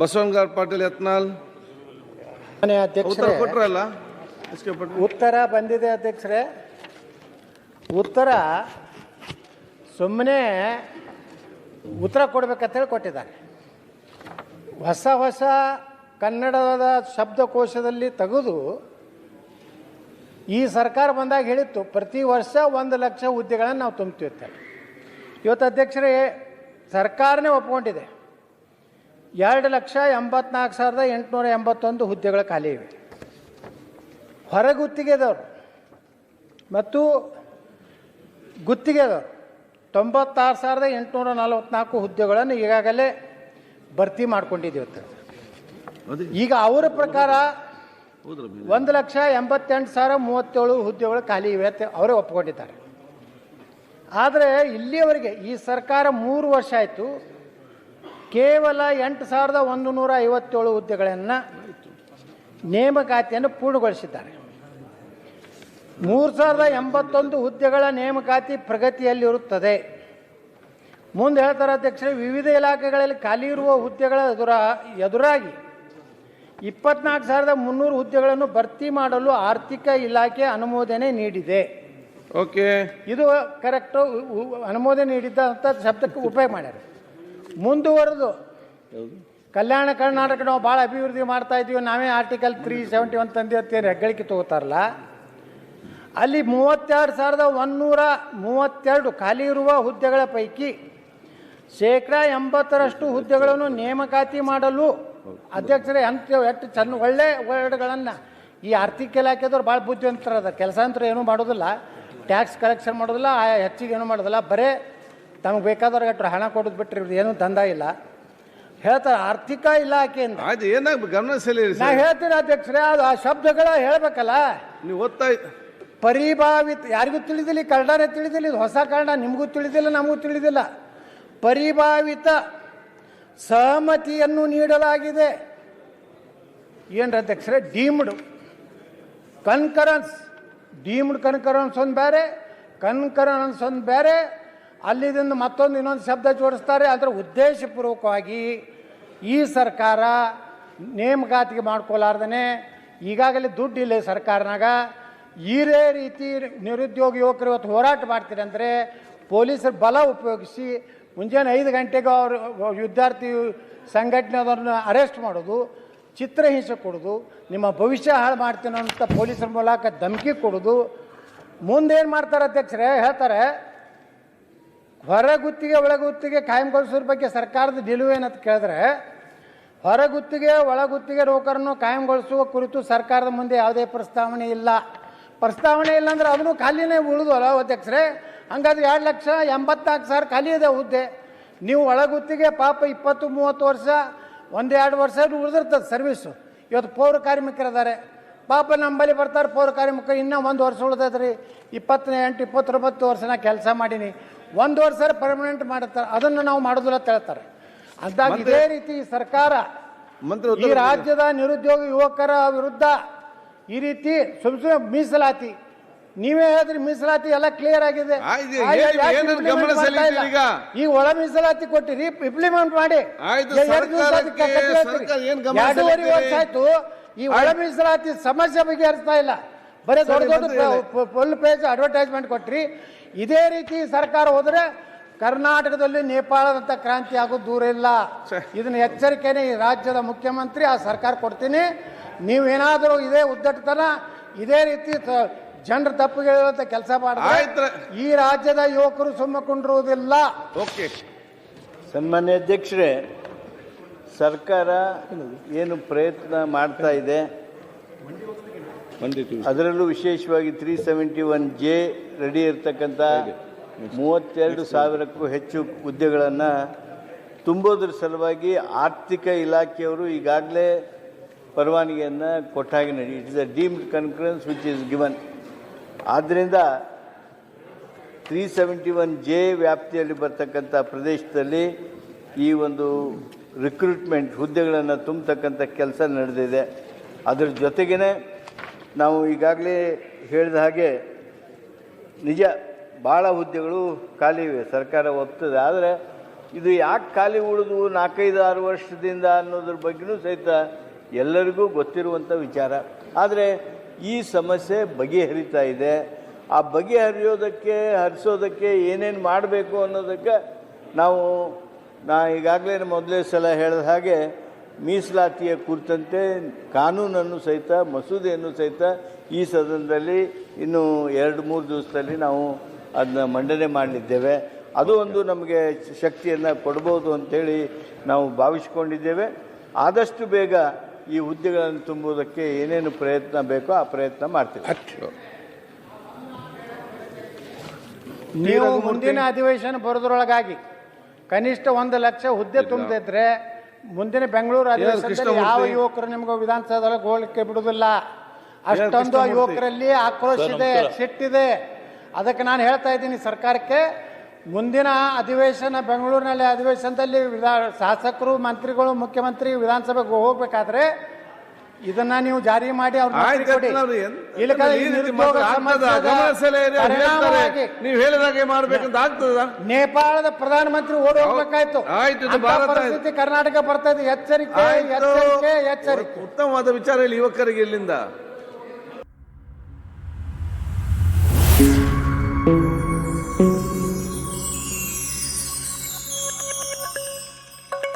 ಬಸವನಗಾರ್ ಪಾಟೀಲ್ ಯತ್ನಾಲ್ ಮನೆ ಉತ್ತರ ಅಧ್ಯಕ್ಷರೇ ಕೊಟ್ರಲ್ಲ? ಎಸ್ ಕೆ ಪಾಟೀಲ್ ಉತ್ತರ ಬಂದಿದೆ ಅಧ್ಯಕ್ಷರೇ. ಉತ್ತರ ಸುಮ್ಮನೆ ಉತ್ತರ ಕೊಡ್ಬೇಕಂತೇಳಿ ಕೊಟ್ಟಿದ್ದಾರೆ. ಹೊಸ ಹೊಸ ಕನ್ನಡದ ಶಬ್ದಕೋಶದಲ್ಲಿ ತೆಗೆದು ಈ ಸರ್ಕಾರ ಬಂದಾಗ ಹೇಳಿತ್ತು, ಪ್ರತಿ ವರ್ಷ ಒಂದು ಲಕ್ಷ ಹುದ್ದೆಗಳನ್ನು ನಾವು ತುಂಬ್ತಿರ್ತೇವೆ ಇವತ್ತು ಅಧ್ಯಕ್ಷರೇ, ಸರ್ಕಾರನೇ ಒಪ್ಕೊಂಡಿದೆ. ಎರಡು ಲಕ್ಷ ಎಂಬತ್ನಾಲ್ಕು ಸಾವಿರದ ಎಂಟುನೂರ ಎಂಬತ್ತೊಂದು ಹುದ್ದೆಗಳು ಖಾಲಿ ಇವೆ. ಹೊರಗುತ್ತಿಗೆದವರು ಮತ್ತು ಗುತ್ತಿಗೆದವರು ತೊಂಬತ್ತಾರು ಸಾವಿರದ ಎಂಟುನೂರ ನಲವತ್ನಾಲ್ಕು ಹುದ್ದೆಗಳನ್ನು ಈಗಾಗಲೇ ಭರ್ತಿ ಮಾಡ್ಕೊಂಡಿದ್ದೀವಿ ಈಗ ಅವರ ಪ್ರಕಾರ ಒಂದು ಲಕ್ಷ ಎಂಬತ್ತೆಂಟು ಸಾವಿರ ಮೂವತ್ತೇಳು ಹುದ್ದೆಗಳು ಖಾಲಿ ಇವೆ ಅಂತ ಅವರೇ ಒಪ್ಕೊಂಡಿದ್ದಾರೆ ಆದರೆ ಇಲ್ಲಿಯವರೆಗೆ ಈ ಸರ್ಕಾರ ಮೂರು ವರ್ಷ ಆಯಿತು. ಕೇವಲ ಎಂಟು ಸಾವಿರದ ಒಂದು ನೂರ ಐವತ್ತೇಳು ಹುದ್ದೆಗಳನ್ನು ನೇಮಕಾತಿಯನ್ನು ಪೂರ್ಣಗೊಳಿಸಿದ್ದಾರೆ. ಮೂರು ಸಾವಿರದ ಎಂಬತ್ತೊಂದು ಹುದ್ದೆಗಳ ನೇಮಕಾತಿ ಪ್ರಗತಿಯಲ್ಲಿರುತ್ತದೆ. ಮುಂದೆ ಹೇಳ್ತಾರೆ ಅಧ್ಯಕ್ಷರೇ ವಿವಿಧ ಇಲಾಖೆಗಳಲ್ಲಿ ಖಾಲಿ ಇರುವ ಹುದ್ದೆಗಳ ಎದುರ ಎದುರಾಗಿ ಇಪ್ಪತ್ನಾಲ್ಕು ಸಾವಿರದ ಮುನ್ನೂರು ಹುದ್ದೆಗಳನ್ನು ಭರ್ತಿ ಮಾಡಲು ಆರ್ಥಿಕ ಇಲಾಖೆ ಅನುಮೋದನೆ ನೀಡಿದೆ. ಓಕೆ. ಇದು ಕರೆಕ್ಟು ಅನುಮೋದನೆ ನೀಡಿದ್ದಂಥ ಶಬ್ದಕ್ಕೆ ಉಪಯೋಗ ಮಾಡ್ಯಾರ. ಮುಂದುವರೆದು ಕಲ್ಯಾಣ ಕರ್ನಾಟಕ ನಾವು ಭಾಳ ಅಭಿವೃದ್ಧಿ ಮಾಡ್ತಾ ಇದ್ದೀವಿ ನಾವೇ ಆರ್ಟಿಕಲ್ ತ್ರೀ ಸೆವೆಂಟಿ ಒನ್ ತಂದೆ ಅಂತೇಳಿ ಹೆಗ್ಗಳಿಕೆ ತಗೋತಾರಲ್ಲ. ಅಲ್ಲಿ ಮೂವತ್ತೆರಡು ಸಾವಿರದ ಒಂದೂರ ಮೂವತ್ತೆರಡು ಖಾಲಿ ಇರುವ ಹುದ್ದೆಗಳ ಪೈಕಿ ಶೇಕಡಾ ಎಂಬತ್ತರಷ್ಟು ಹುದ್ದೆಗಳನ್ನು ನೇಮಕಾತಿ ಮಾಡಲು ಅಧ್ಯಕ್ಷರೇ ಅಂತ ಎಷ್ಟು ಚೆನ್ನ ಒಳ್ಳೆ ವರ್ಡ್ಗಳನ್ನು ಈ ಆರ್ಥಿಕ ಇಲಾಖೆದವ್ರು ಭಾಳ ಬುದ್ಧಿವಂತರದ ಕೆಲಸ ಅಂತ ಏನೂ ಮಾಡೋದಿಲ್ಲ ಟ್ಯಾಕ್ಸ್ ಕಲೆಕ್ಷನ್ ಮಾಡೋದಿಲ್ಲ ಆ ಹೆಚ್ಚಿಗೆ ಏನೂ ಮಾಡೋದಿಲ್ಲ. ಬರೇ ತಮಗೆ ಬೇಕಾದವ್ರಿಗೆ ಅಷ್ಟು ಹಣ ಕೊಡೋದು ಬಿಟ್ಟರೆ ಇವ್ರದ್ದು ಏನೂ ದಂಧ ಇಲ್ಲ. ಹೇಳ್ತಾರೆ ಆರ್ಥಿಕ ಇಲಾಖೆಯಿಂದ ಅದು ಏನಾಗ ಗಮನ ಸೆಳೆಯಿರಿ ನಾ ಹೇಳ್ತೀನಿ ಅಧ್ಯಕ್ಷರೇ ಅದು ಆ ಶಬ್ದಗಳ ಹೇಳ್ಬೇಕಲ್ಲ. ನೀವು ಓದ್ತಾ ಪರಿಭಾವಿತ ಯಾರಿಗೂ ತಿಳಿದಿಲ್ಲ ಕನ್ನಡನೇ ತಿಳಿದಿಲ್ಲ ಇದು ಹೊಸ ಕನ್ನಡ ನಿಮಗೂ ತಿಳಿದಿಲ್ಲ ನಮಗೂ ತಿಳಿದಿಲ್ಲ. ಪರಿಭಾವಿತ ಸಹಮತಿಯನ್ನು ನೀಡಲಾಗಿದೆ. ಏನ್ರ ಅಧ್ಯಕ್ಷರೇ ಡೀಮ್ಡ್ ಕನ್ಕರೆನ್ಸ್ ಡೀಮ್ಡ್ ಕನ್ಕರೆನ್ಸ್ ಒಂದು ಬೇರೆ ಕನ್ಕರೆನ್ಸ್ ಒಂದು ಬೇರೆ ಅಲ್ಲಿದಿಂದ ಮತ್ತೊಂದು ಇನ್ನೊಂದು ಶಬ್ದ ಜೋಡಿಸ್ತಾರೆ. ಅದರ ಉದ್ದೇಶಪೂರ್ವಕವಾಗಿ ಈ ಸರ್ಕಾರ ನೇಮಕಾತಿಗೆ ಮಾಡ್ಕೊಲಾರ್ದೇ ಈಗಾಗಲೇ ದುಡ್ಡು ಇಲ್ಲ ಸರ್ಕಾರನಾಗ. ಇದೇ ರೀತಿ ನಿರುದ್ಯೋಗ ಯುವಕರು ಇವತ್ತು ಹೋರಾಟ ಮಾಡ್ತೀರಂದರೆ ಪೊಲೀಸರ ಬಲ ಉಪಯೋಗಿಸಿ ಮುಂಜಾನೆ ಐದು ಗಂಟೆಗೆ ಅವರು ವಿದ್ಯಾರ್ಥಿ ಸಂಘಟನೆದವ್ರನ್ನ ಅರೆಸ್ಟ್ ಮಾಡೋದು, ಚಿತ್ರಹಿಂಸೆ ಕೊಡೋದು, ನಿಮ್ಮ ಭವಿಷ್ಯ ಹಾಳು ಮಾಡ್ತೀನಿ ಅಂತ ಪೊಲೀಸರ ಮೂಲಕ ಧಮಕಿ ಕೊಡೋದು. ಮುಂದೇನು ಮಾಡ್ತಾರೆ ಅಧ್ಯಕ್ಷರೇ, ಹೇಳ್ತಾರೆ, ಹೊರಗುತ್ತಿಗೆ ಒಳಗುತ್ತಿಗೆ ಕಾಯಂಗೊಳಿಸೋದ್ರ ಬಗ್ಗೆ ಸರ್ಕಾರದ ನಿಲುವು ಏನಂತ ಕೇಳಿದ್ರೆ, ಹೊರಗುತ್ತಿಗೆ ಒಳಗುತ್ತಿಗೆ ನೌಕರನ್ನು ಕಾಯಂಗೊಳಿಸುವ ಕುರಿತು ಸರ್ಕಾರದ ಮುಂದೆ ಯಾವುದೇ ಪ್ರಸ್ತಾವನೆ ಇಲ್ಲ. ಪ್ರಸ್ತಾವನೆ ಇಲ್ಲ ಅಂದ್ರೆ ಅದನ್ನು ಖಾಲಿನೇ ಅಲ್ಲ ಅಧ್ಯಕ್ಷರೇ. ಹಂಗಾದ್ರೆ ಎರಡು ಲಕ್ಷ ಎಂಬತ್ನಾಲ್ಕು ಸಾವಿರ ಖಾಲಿ ಇದೆ ಹುದ್ದೆ. ನೀವು ಒಳಗುತ್ತಿಗೆ ಪಾಪ ಇಪ್ಪತ್ತು ಮೂವತ್ತು ವರ್ಷ ಒಂದೆರಡು ವರ್ಷ ಉಳಿದಿರ್ತದೆ ಸರ್ವೀಸು ಇವತ್ತು ಪೌರ ಕಾರ್ಮಿಕರಿದ್ದಾರೆ. ಪಾಪ ನಮ್ಮಲ್ಲಿ ಬರ್ತಾರೆ ಪೌರ ಕಾರ್ಮಿಕರು ಇನ್ನೂ ಒಂದು ವರ್ಷ ಉಳಿದದ್ರಿ ಇಪ್ಪತ್ತನೇ ಎಂಟು ಇಪ್ಪತ್ತೊಂಬತ್ತು ವರ್ಷ ನಾ ಕೆಲಸ ಮಾಡೀನಿ. ಒಂದು ವರ್ಷ ಪರ್ಮನೆಂಟ್ ಮಾಡುತ್ತಾರೆ ಅದನ್ನು ನಾವು ಮಾಡೋದಿಲ್ಲ ಅಂತ ಹೇಳ್ತಾರೆ. ಅಂದಾಗ ಇದೇ ರೀತಿ ಸರ್ಕಾರ ಈ ರಾಜ್ಯದ ನಿರುದ್ಯೋಗ ಯುವಕರ ವಿರುದ್ಧ ಈ ರೀತಿ ಸುಮ್ ಸುಮ್ಮನೆ ಮೀಸಲಾತಿ. ನೀವೇ ಹೇಳಿದ್ರಿ ಮೀಸಲಾತಿ ಎಲ್ಲ ಕ್ಲಿಯರ್ ಆಗಿದೆ ಆಯ್ತು, ಆ, ಹೇಳಿ, ಯಾಕೆ ಏನದು implement ಗಮನ ಮಾಡ್ತಾ ಇಲ್ಲ? ಈಗ? ಈಗ ಒಳ ಮೀಸಲಾತಿ ಕೊಟ್ಟಿರಿ ಇಂಪ್ಲಿಮೆಂಟ್ ಮಾಡಿ ಆಯ್ತು, ಎ- ಎರಡು ದಿವಸ ಅದಕ್ಕೆ ಸರ್ಕಾರಕ್ಕೆ ಕಟ್ಟಿ ಹಾಕ್ರಿ. ಸರ್ಕಾರ ಏನ್ ಗಮನ ಎರಡೂವರೆ ಸೆಳೀತೀರಿ? ವರ್ಷ ಆಯ್ತು ಈ ಒಳ ಆಯ್ತು. ಮೀಸಲಾತಿ ಸಮಸ್ಯೆ ಬಗೆಹರಿಸ್ತಾ ಇಲ್ಲ ಬರೀ ದೊಡ್ಡ ಸರಿ, ದೊಡ್ಡ. ಫುಲ್ ಪೇಜ್ ಅಡ್ವರ್ಟೈಸ್ಮೆಂಟ್ ಕೊಟ್ರಿ ಇದೇ ರೀತಿ ಸರ್ಕಾರ ಹೋದ್ರೆ ಕರ್ನಾಟಕದಲ್ಲಿ ನೇಪಾಳದಂತ ಕ್ರಾಂತಿ ಆಗೋದು ದೂರ ಇಲ್ಲ ಛೆ. ಇದನ್ನ ಎಚ್ಚರಿಕೆನೆ ಈ ರಾಜ್ಯದ ಮುಖ್ಯಮಂತ್ರಿ ಆ ಸರ್ಕಾರ ಕೊಡ್ತೀನಿ ನೀವೇನಾದರೂ ಇದೇ ಉದ್ದಟತನ ಇದೇ ರೀತಿ ಜನರ ತಪ್ಪು ಹೇಳುವಂತ ಕೆಲಸ ಮಾಡಿದ್ರೆ ಆಯ್ತು. ಈ ರಾಜ್ಯದ ಯುವಕರು ಸುಮ್ಮಕೊಂಡಿರುವುದಿಲ್ಲ ಓಕೆ. ಸನ್ಮಾನ್ಯ ಅಧ್ಯಕ್ಷರೇ ಸರ್ಕಾರ ಏನು ಪ್ರಯತ್ನ ಮಾಡ್ತಾ ಇದೆ? ಬಂದಿತ್ತು ಅದರಲ್ಲೂ ವಿಶೇಷವಾಗಿ three seventy one J ready ಇರತಕ್ಕಂಥ ಮೂವತ್ತೆರಡು ಸಾವಿರಕ್ಕೂ ಹೆಚ್ಚು ಹುದ್ದೆಗಳನ್ನು ತುಂಬೋದ್ರ ಸಲುವಾಗಿ ಆರ್ಥಿಕ ಇಲಾಖೆಯವರು ಈಗಾಗಲೇ ಪರವಾನಗಿಯನ್ನು ಕೊಟ್ಟಾಗಿ ನಡಿ it is a deemed conference which is given ಆದ್ದರಿಂದ ತ್ರೀ ಸೆವೆಂಟಿ ಒನ್ ಜೆ ವ್ಯಾಪ್ತಿಯಲ್ಲಿ ಬರ್ತಕ್ಕಂಥ ಪ್ರದೇಶದಲ್ಲಿ ಈ ಒಂದು ರಿಕ್ರೂಟ್ಮೆಂಟ್ ಹುದ್ದೆಗಳನ್ನು ತುಂಬತಕ್ಕಂಥ ಕೆಲಸ ನಡೆದಿದೆ. ಅದರ ಜೊತೆಗೇ ನಾವು ಈಗಾಗಲೇ ಹೇಳಿದ ಹಾಗೆ ನಿಜ ಭಾಳ ಹುದ್ದೆಗಳು ಖಾಲಿ ಇವೆ, ಸರ್ಕಾರ ಒಪ್ತದೆ. ಆದರೆ ಇದು ಯಾಕೆ ಖಾಲಿ ಉಳಿದು ನಾಲ್ಕೈದು ಆರು ವರ್ಷದಿಂದ ಅನ್ನೋದ್ರ ಬಗ್ಗೆನೂ ಸಹಿತ ಎಲ್ಲರಿಗೂ ಗೊತ್ತಿರುವಂಥ ವಿಚಾರ. ಆದರೆ ಈ ಸಮಸ್ಯೆ ಬಗೆಹರಿತಾ ಇದೆ. ಆ ಬಗೆಹರಿಯೋದಕ್ಕೆ, ಹರಿಸೋದಕ್ಕೆ ಏನೇನು ಮಾಡಬೇಕು ಅನ್ನೋದಕ್ಕೆ ನಾವು, ನಾ ಈಗಾಗಲೇ ಮೊದಲೇ ಸಲ ಹೇಳಿದ ಹಾಗೆ ಮೀಸಲಾತಿಯ ಕುರಿತಂತೆ ಕಾನೂನನ್ನು ಸಹಿತ, ಮಸೂದೆಯನ್ನು ಸಹಿತ ಈ ಸದನದಲ್ಲಿ ಇನ್ನು ಎರಡು, ಮೂರು ದಿವಸದಲ್ಲಿ ನಾವು ಅದನ್ನ ಮಂಡನೆ ಮಾಡಲಿದ್ದೇವೆ ಅದು ಒಂದು ನಮಗೆ ಶಕ್ತಿಯನ್ನು ಕೊಡ್ಬೋದು ಅಂತೇಳಿ ನಾವು ಭಾವಿಸ್ಕೊಂಡಿದ್ದೇವೆ. ಆದಷ್ಟು ಬೇಗ ಈ ಹುದ್ದೆಗಳನ್ನು ತುಂಬುವುದಕ್ಕೆ ಏನೇನು ಪ್ರಯತ್ನ ಬೇಕೋ ಆ ಪ್ರಯತ್ನ ಮಾಡ್ತೀವಿ. ನೀವು ಮುಂದಿನ ಅಧಿವೇಶನ ಬರೋದ್ರೊಳಗಾಗಿ ಕನಿಷ್ಠ ಒಂದು ಲಕ್ಷ ಹುದ್ದೆ ತುಂಬದಿದ್ರೆ ಮುಂದಿನ ಬೆಂಗಳೂರು ಅಧಿವೇಶನದಲ್ಲಿ ಯಾವ ಯುವಕರು ನಿಮ್ಗೆ ವಿಧಾನಸೌಧದೊಳಗೆ ಹೋಗ್ಲಿಕ್ಕೆ ಬಿಡುವುದಿಲ್ಲ? ಅಷ್ಟೊಂದು? ಯುವಕರಲ್ಲಿ ಆಕ್ರೋಶ ಇದೆ ಸಿಟ್ಟಿದೆ ಅದಕ್ಕೆ ನಾನು ಹೇಳ್ತಾ ಇದ್ದೀನಿ ಸರ್ಕಾರಕ್ಕೆ ಮುಂದಿನ ಅಧಿವೇಶನ ಬೆಂಗಳೂರಿನಲ್ಲಿ ಅಧಿವೇಶನದಲ್ಲಿ ವಿಧಾ ಶಾಸಕರು ಮಂತ್ರಿಗಳು ಮುಖ್ಯಮಂತ್ರಿ ವಿಧಾನಸಭೆಗೆ ಹೋಗ್ಬೇಕಾದ್ರೆ ಇದನ್ನ ನೀವು ಜಾರಿ ಮಾಡಿ ಅವ್ರ ನೀವು ಹೇಳಿದಾಗೆ ಮಾಡ್ಬೇಕಂತ ಆಗ್ತದ? ನೇಪಾಳದ ಪ್ರಧಾನಮಂತ್ರಿ ಓಡಿ ಹೋಗ್ಬೇಕಾಯ್ತು. ಪರಿಸ್ಥಿತಿ ಕರ್ನಾಟಕ ಬರ್ತಾ ಇದೆ. ಎಚ್ಚರಿಕೆ. ಎಚ್ಚರಿಕೆ ಎಚ್ಚರಿಕೆ. ಉತ್ತಮವಾದ ವಿಚಾರ ಇಲ್ಲಿ ಯುವಕರಿಗೆ ಇಲ್ಲಿಂದ.